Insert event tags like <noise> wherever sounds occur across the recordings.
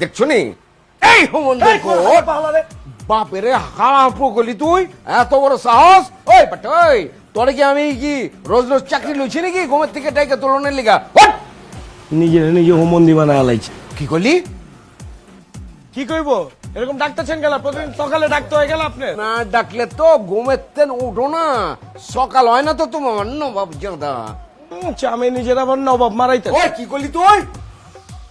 দেখছ নি? এই হোমন্দর কোট। বাপের হারাম পকলি তুই। এত বড় সাহস? ওই বাট ওই। তোরে কি আমি কি রোজ রোজ চাকরি লইছি নাকি? ঘুমের থেকে টাইকে তোলনের লিগা! নিজে নিজে হোমন্দি বানায় লাইছে কি করলি? কি কইব? এরকম ডাকতেছেন গেল প্রতিদিন সকালে ডাকতে হয়ে গেল আপনি না ডাকলে তো ঘুমের তেন উঠো না। সকাল হয় না তো তোমার নবাব জাদা আমি নিজের আবার নবাব মারাইতে ওই কি করলি তুই?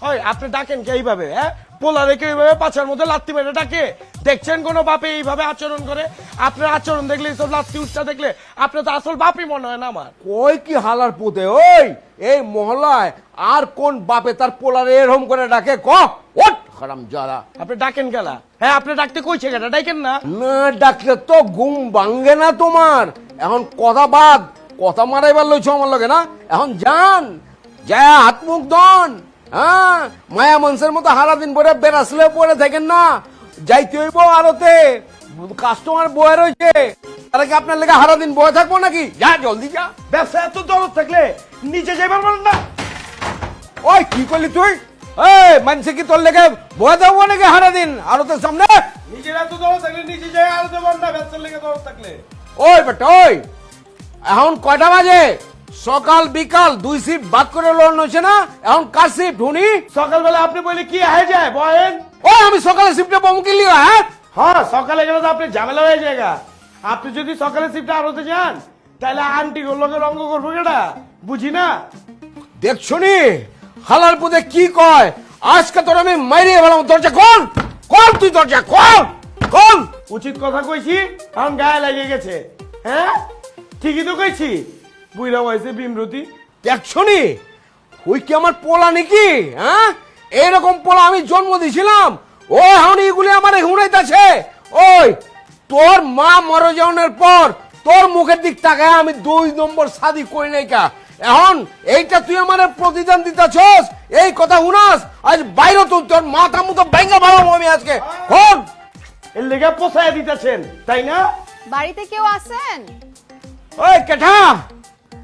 হয় আপনি ডাকেন কে এইভাবে হ্যাঁ? পোলা রেখে এইভাবে পাছার মধ্যে লাত্তি মেরে ডাকে। দেখছেন কোন বাপে এইভাবে আচরণ করে? আপনার আচরণ দেখলে সব লাত্তি উচ্চা দেখলে আপনি তো আসল বাপই মনে হয় না আমার। ওই কি হালার পুতে ওই! এই মহলায় আর কোন বাপে তার পোলারে এরকম করে ডাকে? ক ওঠ! হারাম জাদা আপনি ডাকেন গেলা হ্যাঁ আপনি ডাকতে কইছে কেটা ডাকেন না। না ডাকলে তো ঘুম ভাঙ্গে না তোমার। এখন কথা বাদ কথা মারাইবার লইছো আমার লগে না? এখন যান যা হাত মুখ দন হ্যাঁ মায়া মানুষের মতো হারা দিন পরে বেরাসলে পরে থাকেন না। যাইতে হইব আরতে। কাস্টমার বয়ে রয়েছে। তারা কি আপনার লেগে হারা দিন বয়ে থাকব নাকি? যা জলদি যা। ব্যবসা এত দরদ থাকলে নিচে যাইবার বলেন না। ওই কি করলি তুই? এই মানুষে কি তোর লেগে বয়ে থাকব নাকি হারা দিন আরতের সামনে। নিজের এত দরদ থাকলে নিচে যাই আর দেবেন না ব্যবসার লেগে দরদ থাকলে। ওই বেটা ওই। এখন কয়টা বাজে? সকাল বিকাল দুই শিফট বাদ করে লোন হয়েছে না? এখন কার শিফট হুনি সকালবেলা আপনি বলে কি হয়ে যায় বয়েন ওই আমি সকালে শিফটে বমকি লিও হ্যাঁ? হ্যাঁ সকালে গেলে তো আপনি ঝামেলা হয়ে যায় আপনি যদি সকালে শিফটে আরোতে যান তাহলে আন্টি গুলোকে রঙ্গ করব কেটা বুঝি না? দেখছ নি? হালার পুদে কি কয়? আজকে তোর আমি মাইরিয়ে ভালো দরজা কোন কোন তুই দরজা কোন কোন উচিত কথা কইছি এখন গায়ে লেগে গেছে। হ্যাঁ? ঠিকই তো কইছি। বুইরা হয়েছে বিমরতি দেখছ নি? ওই কি আমার পোলা নাকি? হ্যাঁ? এইরকম পোলা আমি জন্ম দিছিলাম। ও এখন এগুলি আমার হুনাইতেছে। ওই তোর মা মরে যাওয়ার পর তোর মুখের দিক তাকায় আমি দুই নম্বর শাদি করি নাই কা। এখন এইটা তুই আমার প্রতিদান দিতেছস? এই কথা হুনাস আজ বাইরে তুই তোর মাথা মতো ব্যাঙ্গা ভালো আমি আজকে। হন। এর লেগে পোষায় দিতেছেন তাই না? বাড়িতে কেউ আছেন? ওই কেঠা।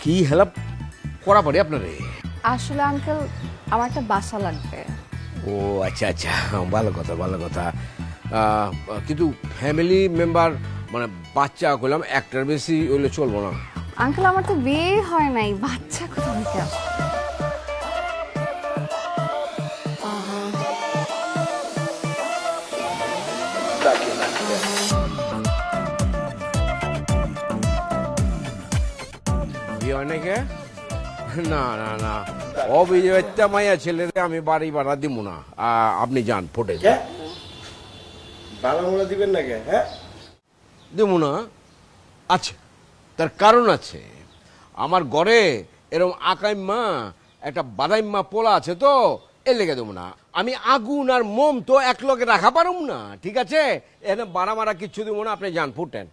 কি হেল্প করা পারি আপনারে? আসলে আঙ্কেল আমার একটা বাসা লাগবে। ও আচ্ছা আচ্ছা ভালো কথা ভালো কথা। কিন্তু ফ্যামিলি মেম্বার মানে বাচ্চা করলাম একটার বেশি হইলে চলবো না। আঙ্কেল আমার তো বিয়ে হয় নাই বাচ্চা কোথা থেকে আসবে? বিয়ে হয় নাকি? না না না। অবিবাহিতা মাইয়া ছেলেরে আমি বাড়ি ভাড়া দিব না। আপনি যান ফোটে। দিবেন না কে হ্যাঁ দেবো না। আছে তার কারণ আছে। আমার ঘরে এরকম আকাইম্মা একটা বাদাইম্মা পোলা আছে তো এর লেগে দেবো না। আমি আগুন আর মোম তো এক লগে রাখা পারুম না ঠিক আছে? এখানে বাড়া মারা কিচ্ছু দেবো না আপনি যান ফুটেন।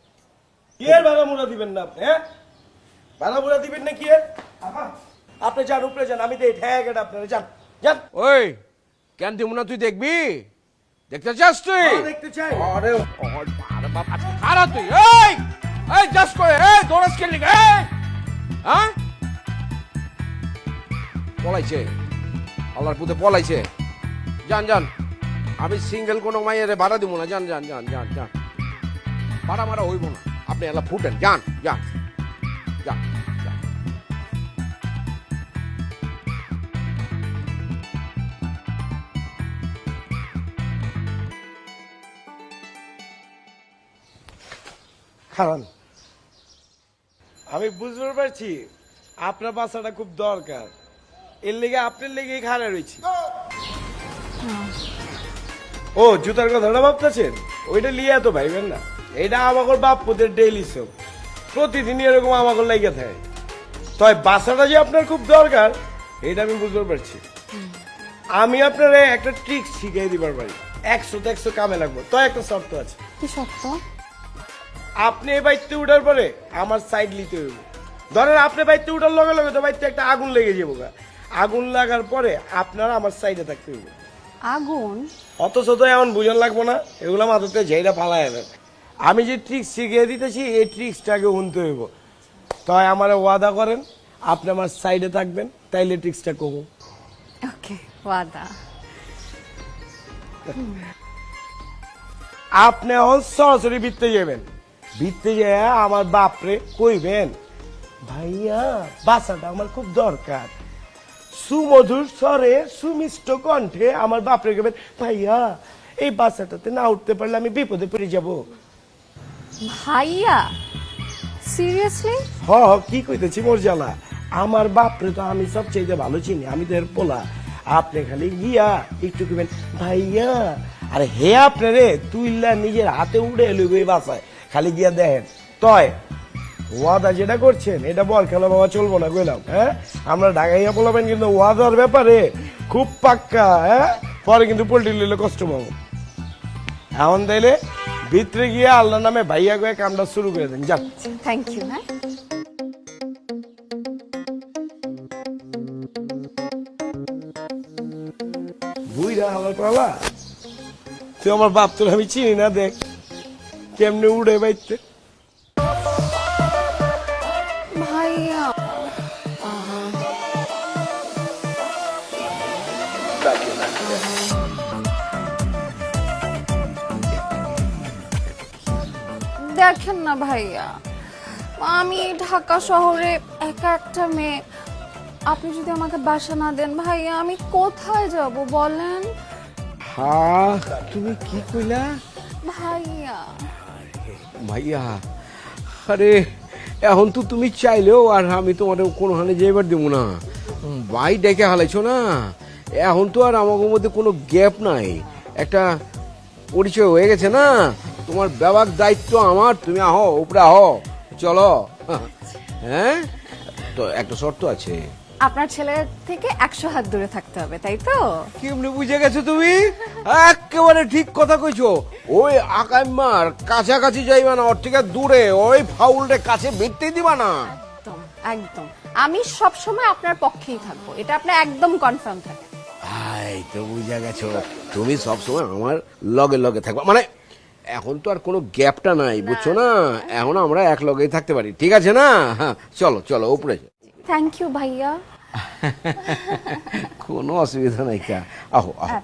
কি ভালো মোড়া দিবেন না আপনি হ্যাঁ ভালো মোড়া দিবেন না কি এর আহা, আপনি যান উপরে যান আমি ঠেক এটা আপনারা যান যান। ওই কেন দেবো না তুই দেখবি? দেখতে চাস তুই? হ্যাঁ, দেখতে চাই। আরে আরে আরে বাপ আজকে খারা তুই এই এই জাস্ট করে এই দৌড়াস এই হ্যাঁ? পলাইছে আল্লাহর পুতে পলাইছে। যান যান আমি সিঙ্গেল কোনো মাইয়ারে ভাড়া দিব না যান যান যান যান যান। ভাড়া মারা হইব না আপনি এলা ফুটেন যান যান। আমি বুঝতে পারছি আপনার বাসাটা খুব দরকার। এর লেগে আপনার লেগে খাড়া রয়েছি। ও জুতার কথাটা ভাবতেছেন? ওইটা লিয়ে তো ভাইবেন না। এটা আমাকে বাপ্পুদের ডেইলি সব প্রতিদিনই এরকম আমাকে লেগে থাকে। তবে বাসাটা যে আপনার খুব দরকার এটা আমি বুঝতে পারছি। আমি আপনার একটা ট্রিক শিখিয়ে দিবার পারি একশো তো একশো কামে লাগবো। তো একটা শর্ত আছে। কি সত্য আপনি এই বাইতে উঠার পরে আমার সাইড নিতে হইব। ধরেন আপনি বাইতে উঠার লগে লগে তো বাইতে একটা আগুন লেগে যাব গা। আগুন লাগার পরে আপনারা আমার সাইডে থাকতে হইব। আগুন? অত তো এমন বুঝন লাগবো না এগুলো মাথাতে ঝেড়া ফালাই যাবে আমি যে ট্রিক্স শিখিয়ে দিতেছি এই ট্রিক্সটাকে উনতে হইব। তাই আমার ওয়াদা করেন আপনি আমার সাইডে থাকবেন তাইলে ট্রিক্সটা করব। ওকে ওয়াদা। আপনি এখন সরাসরি বৃত্তে যাবেন। বৃত্তে যেয়ে আমার বাপরে কইবেন ভাইয়া বাসাটা আমার খুব দরকার। সুমধুর স্বরে সুমিষ্ট কণ্ঠে আমার বাপরে কইবেন ভাইয়া এই বাসাটাতে না উঠতে পারলে আমি বিপদে পড়ে যাব। ভাইয়া সিরিয়াসলি হ কি কইতেছি জ্বালা? আমার বাপরে তো আমি সবচেয়ে ভালো চিনি, আমি তো এর পোলা। আপনি খালি গিয়া একটু কইবেন, ভাইয়া, আরে হে আপনারে, তুইলা নিজের হাতে উড়ে লইবে এই বাসায়। খালি গিয়া দেখেন, তয়, ওয়াদা যেটা করছেন, এটা বল খেলা বাবা, চলবো না কইলাম হ্যাঁ? আমরা ঢাকাইয়া বলাবেন কিন্তু ওয়াদার ব্যাপারে খুব পাক্কা হ্যাঁ? পরে কিন্তু পোল্ট্রি লইলে কষ্ট পাবো। এখন তাইলে ভিতরে গিয়ে আল্লাহ নামে ভাইয়া গিয়ে কামটা শুরু করে দেন যান থ্যাংক ইউ হ্যাঁ বুইরা আমার পালা? তুই আমার বাপ তোর আমি চিনি না দেখ। কেমনে উড়ে বাইতে? দেখেন না ভাইয়া। আমি ঢাকা শহরে একা একটা মেয়ে। আপনি যদি আমাকে বাসা না দেন ভাইয়া আমি কোথায় যাব বলেন? হ্যাঁ তুমি কি কইলা? ভাইয়া। ভাইয়া আরে এখন তো তুমি চাইলেও আর আমি তোমার কোনোখানে যাইবার দেবো না। ভাই ডেকে হালাইছো না? এখন তো আর আমাদের মধ্যে কোনো গ্যাপ নাই। একটা পরিচয় হয়ে গেছে না? তোমার ব্যবহার দায়িত্ব আমার তুমি আহ উপরে আহ চলো। হ্যাঁ? তো একটা শর্ত আছে। আপনার ছেলে থেকে একশো হাত দূরে থাকতে হবে তাই তো? কেমনি বুঝে গেছো তুমি? একেবারে ঠিক কথা কইছো। ওই আকাইমার কাছাকাছি যাইবা না ওর থেকে দূরে ওই ফাউলটা কাছে ভিড়তে দিবা না। একদম একদম। আমি সব সময় আপনার পক্ষেই থাকব এটা আপনার একদম কনফার্ম থাকে। আই তো বুঝে গেছো। তুমি সবসময় আমার লগে লগে থাকবা। মানে এখন তো আর কোনো গ্যাপটা নাই বুঝছ না? এখন আমরা এক লগেই থাকতে পারি ঠিক আছে না? হ্যাঁ চলো চলো উপরে থ্যাংক ইউ ভাইয়া। <laughs> কোনো অসুবিধা নাই কা। আহো আহো।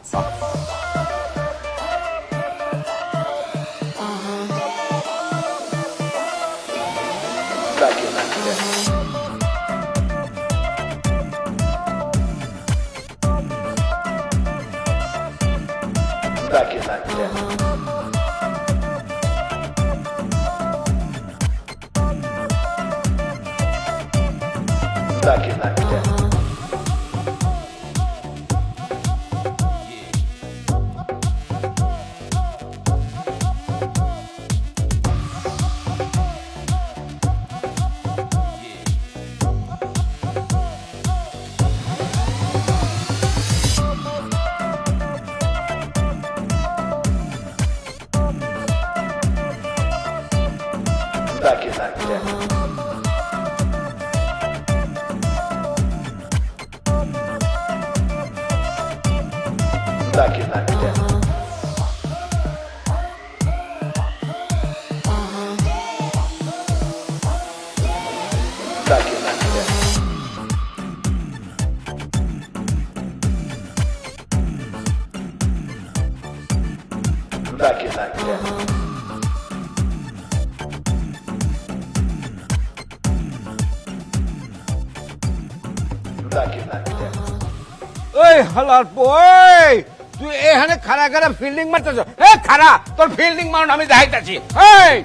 second get that. like it like that. Like it Hey, halal boy! এখানে খারা খারা ফিল্ডিং মারতেছ। এ খারা তোর ফিল্ডিং মারুন আমি দেখাইতাছি। এই!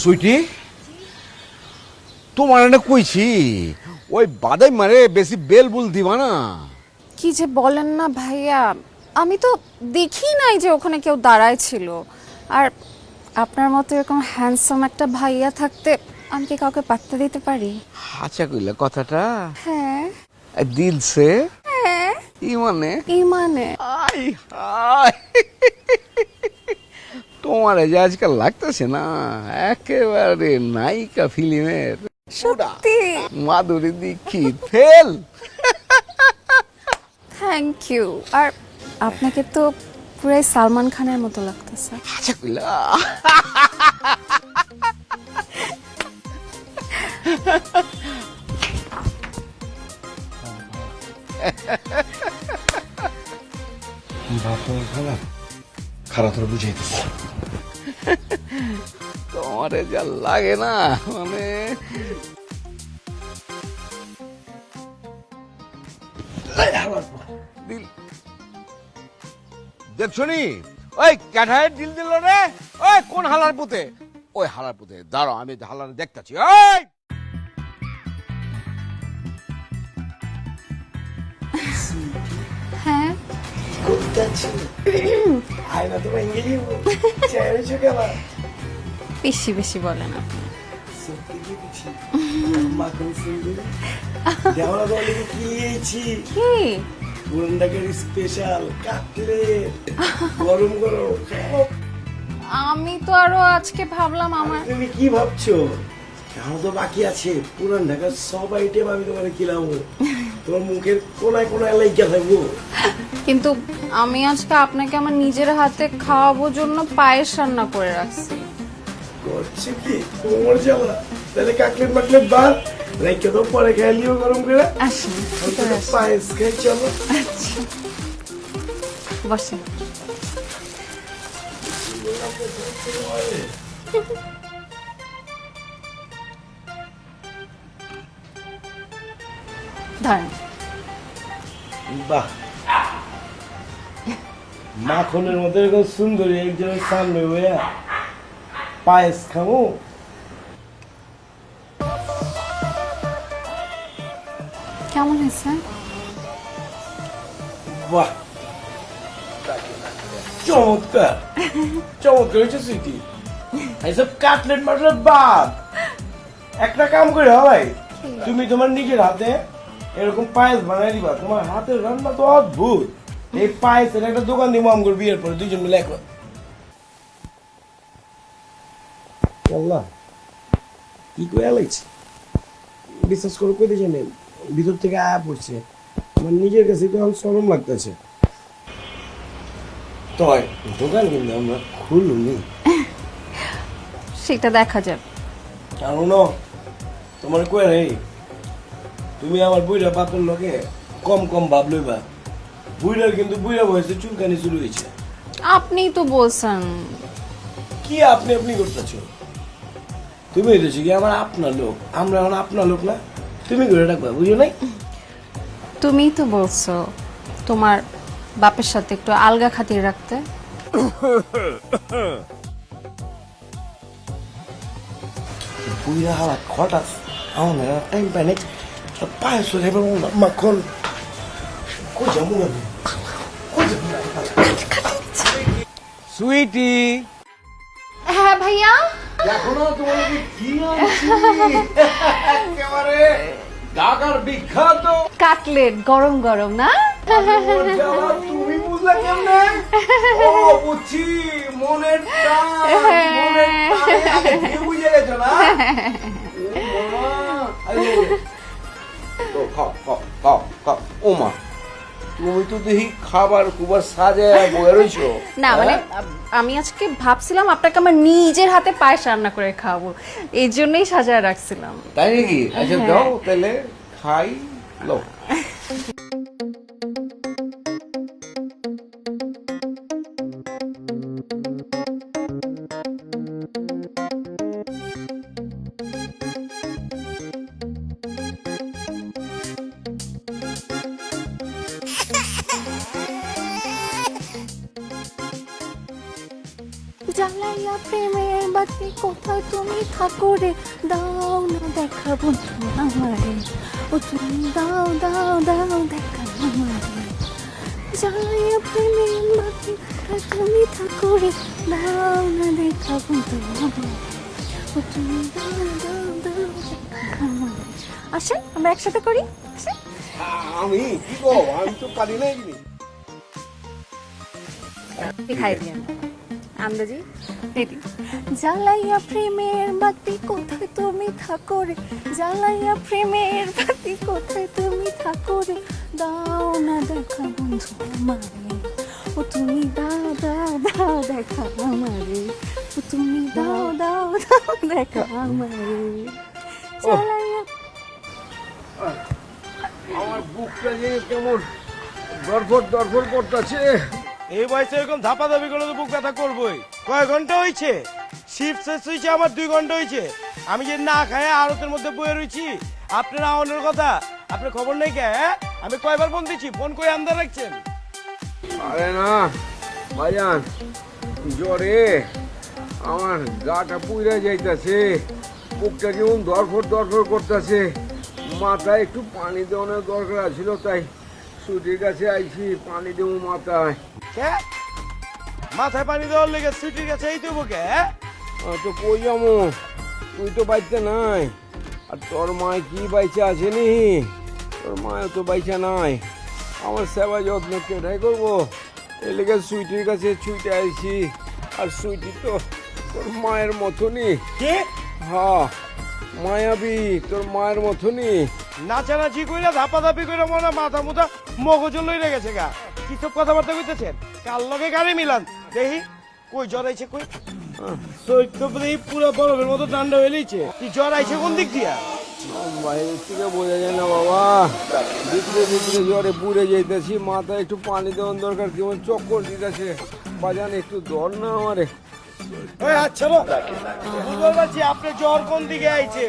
সুইটি, তোমার না কইছি, ওই বাদাই মারে বেশি বেল বুল দিবা না। কি যে বলেন না ভাইয়া, আমি তো দেখি নাই যে ওখানে কেউ দাঁড়ায় ছিল। আর আপনার মতো এরকম হ্যান্ডসাম একটা ভাইয়া থাকতে আমি কি কাউকে পাত্তা দিতে পারি? আচ্ছা কইলে কথাটা? হ্যাঁ। দিল সে? হ্যাঁ। ই মানে এই মানে আই হাই তোমার যে আজকাল লাগতেছে না একেবারে নায়িকা ফিল্মের। সত্যি? Madhuri Dixit fail. Thank you আর আপনাকে তো পুরাই সালমান খানের মতো লাগতেছে আচ্ছা কইলা বাপের খারাপ খারাপ তোরা বুঝাইতেছে তোমারে যা লাগে না মানে দিল দেখছনি ওই ক্যাঠায় দিল দিল রে। ওই কোন হালার পুতে? ওই হালার পুতে। দাঁড়াও আমি হালার দেখতাছি। ওই! হ্যাঁ। বেশি বেশি বলেন আপনি। কি? পুরন্দাকের স্পেশাল কাটলেট গরম গরম আমি তো আরও আজকে ভাবলাম আমার তুমি কি ভাবছ? কেন তো বাকি আছে। পুরান ঢাকার সব আইটেম আমি তোমার খিলাবো। তোমার মুখের কোনায় কোনায় লাইকা থাকব। কিন্তু আমি আজকে আপনাকে আমার নিজের হাতে খাওয়াবো জন্য পায়েস রান্না করে রাখছি। করছে কি? কোমর জ্বালা। তাহলে কাকলেট মাকলেট বাদ। লাইকা তো পরে খাইলিও গরম করে আসুন আমি তো পায়েস খাই চলো আচ্ছা বসেন ধরেন বাহ মাখনের মধ্যে এরকম সুন্দরী একজনের সামনে হইয়া পায়েস খাব কেমন হয়েছে? বাহ। চমৎকার। চমৎকার হয়েছে সুইটি এইসব কাটলেট মাটলেট বাদ। একটা কাম করে ভাই। তুমি তোমার নিজের হাতে এরকম পায়েস বানাই দিবা। তোমার হাতের রান্না তো অদ্ভুত। এই পায়েসের একটা দোকান দিব আমগর বিয়ের পরে দুইজন মিলে একবার আল্লাহ কি করে লাগছে বিশ্বাস করে কই দিয়েছে ভিতর থেকে আয়া পড়ছে। আমার নিজের কাছে তো এখন সরম লাগতেছে। তয় দোকান কিন্তু আমরা খুলুনি। সেটা দেখা যাবে কারণ তোমার কয়ে রে? তুমি আমার বুইরা বাপের লোকে কম কম ভাব লইবা। বুইরার কিন্তু বুইরা বয়সে চুলকানি শুরু হয়েছে। আপনিই তো বলছেন। কি আপনি আপনি করতেছো? তুমি হইতেছো কি আমার আপনার লোক? আমরা এখন আপনার লোক না? তুমি করে রাখবা বুঝো নাই? তুমিই তো বলছো তোমার বাপের সাথে একটু আলগা খাতির রাখতে। বুইরা হালা হঠাৎ আমার টাইম পাই নাই পায়ে সরে মাখন। কই যাব আমি? সুইটি হ্যাঁ ভাইয়া? এখনও তোমাকে কি একেবারে ঢাকার বিখ্যাত। কাটলেট গরম গরম না? তুমি বুঝলে কেমনে? ও বুঝছি মনের টান মনের টানে বুঝে গেছো না? ও মা খাও খাও খাও খাও। ও মা তুমি তো দেখি খাবার খুবার সাজায় বয়ে রইছো। না মানে আমি আজকে ভাবছিলাম আপনাকে আমার নিজের হাতে পায়েস রান্না করে খাওয়াবো। এই জন্যই সাজায় রাখছিলাম। তাই নাকি? আচ্ছা দাও তাহলে খাই লো <laughs> প্রেমের বাতি কোথায় তুমি থাকো রে? দাও না দেখা বন্ধু আমারে। ও তুমি দাও দাও দাও দেখা আমারে। জ্বালাইয়া প্রেমের বাতি কোথায় তুমি থাকো রে? দাও না দেখা বন্ধু আমারে। ও তুমি দাও দাও দাও দেখা আমারে। আসেন আমরা একসাথে করি। আসেন। আমি? কি গো? আমি তো পারি না এগুলি খাই দিন আন্দাজি? দিদি। জ্বালাইয়া প্রেমের বাতি কোথায় তুমি থাকো রে? জ্বালাইয়া প্রেমের বাতি কোথায় তুমি থাকো রে? দাও না দেখা বন্ধু আমারে। ও তুমি দাও দাও দাও দেখা আমারে। ও তুমি দাও দাও দাও দেখা আমারে। জ্বালাইয়া আমার বুকটা যে কেমন দরফর দরফর করতেছে। এই বয়সে এরকম ধাপা ধাপি করে তো বুক ব্যথা করবোই। কয় ঘণ্টা হয়েছে শিফট শেষ হয়েছে আমার দুই ঘণ্টা হয়েছে আমি যে না খাই আড়তের মধ্যে বয়ে রয়েছি আপনার আওয়ানোর কথা, আপনার খবর নেই কে হ্যাঁ? আমি কয়বার ফোন দিচ্ছি ফোন করে আন্দার রাখছেন? আরে না, ভাইজান, জ্বরে আমার গাটা পুইরা যাইতাছে, বুকটা যেমন দরফর দরফর করতেছে, মাথায় একটু পানি দেওয়ানোর দরকার ছিল তাই সুটির কাছে আইছি পানি দেবো মাথায়। মাথায় পানি দেওয়ার লেগে সুইটির কাছে এই দেবো কে হ্যাঁ? তো কই যাব? তুই তো বাইতে নাই। আর তোর মায় কি বাইচে আছে নি? তোর মায় তো বাইচা নাই। আমার সেবা যত্ন কেটাই করব? এই লেগে সুইটির কাছে ছুইতে আইছি। আর সুইটি তো তোর মায়ের মতনই। কে? হ্যাঁ। মায়াবী তোর মায়ের মতনই। নাচানাচি কইরা ধাপা ধাপি কইরা মনে মাথা মুথা মগজ লইরে গেছে গা। কি সব কথাবার্তা কইতেছেন? কাল লগে গাড়ি মিলান? দেখি কই জ্বর আইছে কই? চৈত্য প্রদীপ পুরো বরফের মতো ঠান্ডা হয়ে লিছে কি জ্বর আইছে কোন দিক দিয়া? বাইরের থেকে বোঝা যায় না বাবা। ভিতরে ভিতরে জ্বরে পুড়ে যাইতেছি মাথায় একটু পানি দেওয়ার দরকার কেমন চক্কর দিতেছে। বাজান একটু দর না আমারে। ওই আচ্ছা রে বুঝতে পারছি আপনি জ্বর কোন দিকে আইছে?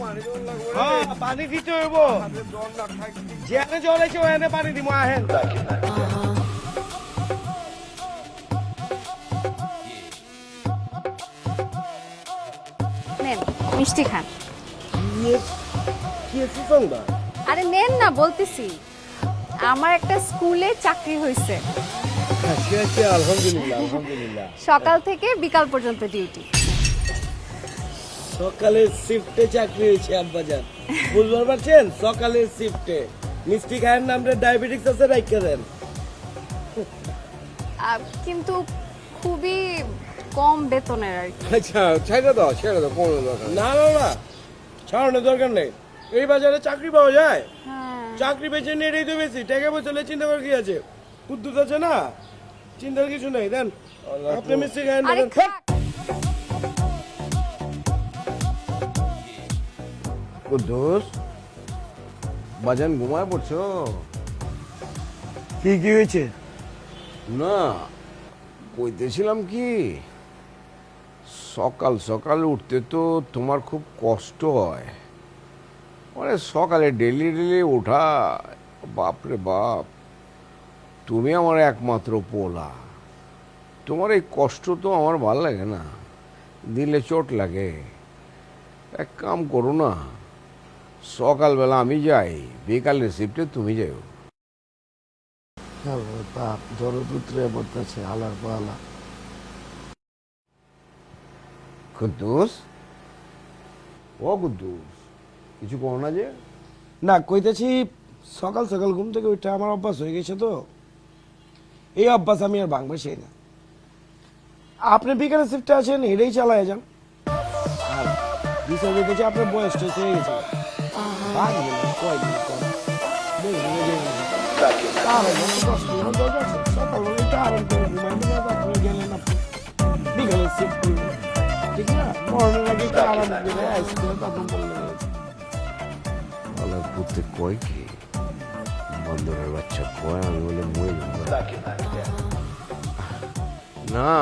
পানি দেওয়ার লাগবে হ্যাঁ পানি দিতে হইব। জ্বর না থাকলে যেখানে জ্বর আইছে ওখানে পানি দিব আহেন। নেন মিষ্টি খান। সংবাদ? আরে নেন না বলতেছি। আমার একটা স্কুলে চাকরি হয়েছে আলহামদুলিল্লাহ আলহামদুলিল্লাহ সকাল থেকে বিকাল পর্যন্ত ডিউটি সকালের শিফটে চাকরি হয়েছে আব্বাজান। বুঝতে পারছেন সকালের শিফটে মিষ্টি খায়ের নামটা ডায়াবেটিক্স আছে রাইখা দেন। কিন্তু খুবই কম বেতনের আর কি। আচ্ছা ছেড়ে দাও ছেড়ে দাও কোনো দরকার না না না ছাড়ানোর দরকার নেই। এই বাজারে চাকরি পাওয়া যায়? হ্যাঁ। চাকরি বেছে নিয়ে এটাই তো বেশি। টাকা বছলে চিন্তা করার কি আছে? কুদ্দুত আছে না? চিন্তার কিছু নেই দেন আপনি মিষ্টি আরে দেন। কুদ্দুস বাজান ঘুমায় পড়ছো? কি কি হয়েছে? না কইতেছিলাম কি সকাল সকাল উঠতে তো তোমার খুব কষ্ট হয়। মানে সকালে ডেলি ডেলি ওঠা বাপরে বাপ। তুমি আমার একমাত্র পোলা। তোমার এই কষ্ট তো আমার ভালো লাগে না। দিলে চোট লাগে। এক কাম করো না। সকালবেলা আমি যাই বিকালের শিফটে তুমি বাপ দরপুত্রে বলতেছে আলার পালা। কুদ্দুস? ও কুদ্দুস কিছু করো না যে? না কইতেছি সকাল সকাল ঘুম থেকে ওইটা আমার অভ্যাস হয়ে গেছে তো। এই অভ্যাস আমি আর ভাঙবো সেই না। আপনি বিকালে শিফটে আছেন এটাই চালায় যান। আর বিষয় দেখেছি আপনার বয়স টয়স হয়ে গেছে। ঠিক কি? বন্দরের বাচ্চা কয় আমি বলে মরে। না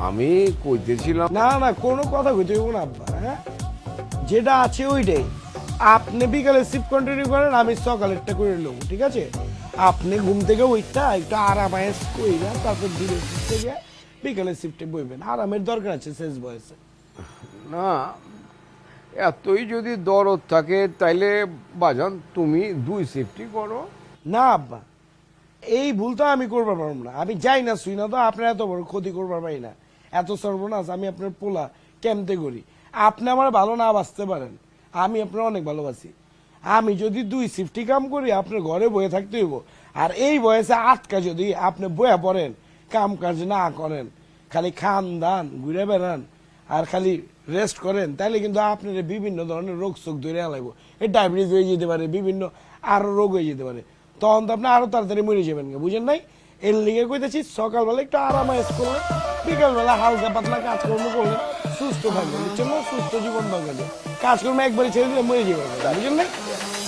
আমি কইতেছিলাম না না কোনো কথা কইতে হইব না আব্বা হ্যাঁ? যেটা আছে ওইটাই। আপনি বিকালে শিফট কন্টিনিউ করেন আমি সকালেরটা করে নেব ঠিক আছে? আপনি ঘুম থেকে ওইটা একটু আরামায়েস কইরা তারপর দিনের শিফটে গিয়ে বিকালের শিফটে বইবেন। আরামের দরকার আছে শেষ বয়সে। না এতই যদি দরদ থাকে, তাইলে বাজান তুমি দুই সেফটি করো। না, আব্বা, এই ভুল তো আমি করবার পারব না। আমি যাই না শুই না তো, আপনার এত বড় ক্ষতি করবার পারি না। এত সর্বনাশ, আমি আপনার পোলা, কেমতে করি? আপনি আমার ভালো না বাঁচতে পারেন। আমি আপনার অনেক ভালোবাসি। আমি যদি দুই শিফটি কাম করি, আপনার ঘরে বয়ে থাকতে হইব। আর এই বয়সে আটকা যদি আপনি বয়ে পড়েন, কাম কাজ না করেন, খালি খান দান ঘুরে বেড়ান, আর খালি রেস্ট করেন তাহলে কিন্তু আপনার বিভিন্ন ধরনের রোগ শোক ধরে আলাইব। এই ডায়াবেটিস হয়ে যেতে পারে বিভিন্ন আরও রোগ হয়ে যেতে পারে। তখন তো আপনি আরও তাড়াতাড়ি মরে যাবেন বুঝেন নাই? এর লিগে কইতেছি সকালবেলা একটু আরামায়েস করলেন বিকালবেলা হালকা পাতলা কাজকর্ম করলেন সুস্থ থাকবেন বুঝছেন না? সুস্থ জীবন দরকার কাজকর্ম একবারে ছেড়ে দিলে মরে যাবেন গা, বুঝেন নাই?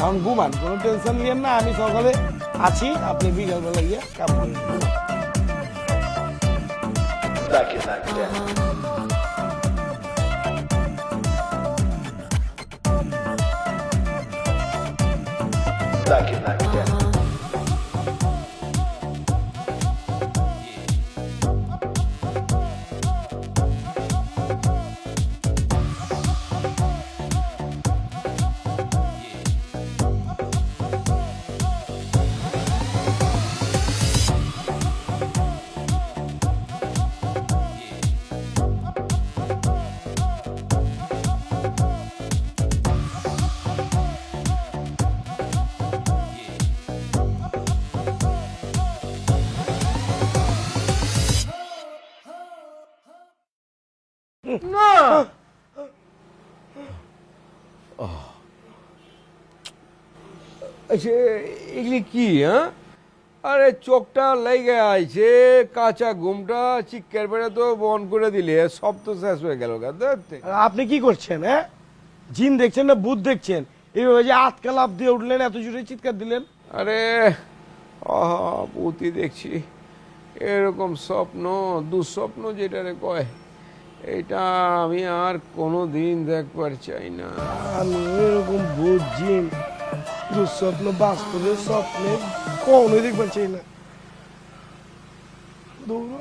এখন ঘুমান কোনো টেনশন নিয়েন না আমি সকালে আছি আপনি বিকালবেলা গিয়ে কাম করেন Like it like that. আচ্ছা এগুলি কি হ্যাঁ? আরে চোখটা লেগে আইছে কাঁচা ঘুমটা চিক্কার বেড়ে তো বন করে দিলে সব তো শেষ হয়ে গেল আপনি কি করছেন হ্যাঁ? জিন দেখছেন না বুধ দেখছেন? এইভাবে যে আটকা লাভ দিয়ে উঠলেন এত জোরে চিৎকার দিলেন? আরে পুঁতি দেখছি এরকম স্বপ্ন দুঃস্বপ্ন যেটারে কয় এটা আমি আর কোনো দিন দেখবার চাই না। এরকম ভূত জিন দুঃস্বপ্ন বাস্তবে স্বপ্নে কখনোই দেখবেন চাই না দৌড়ো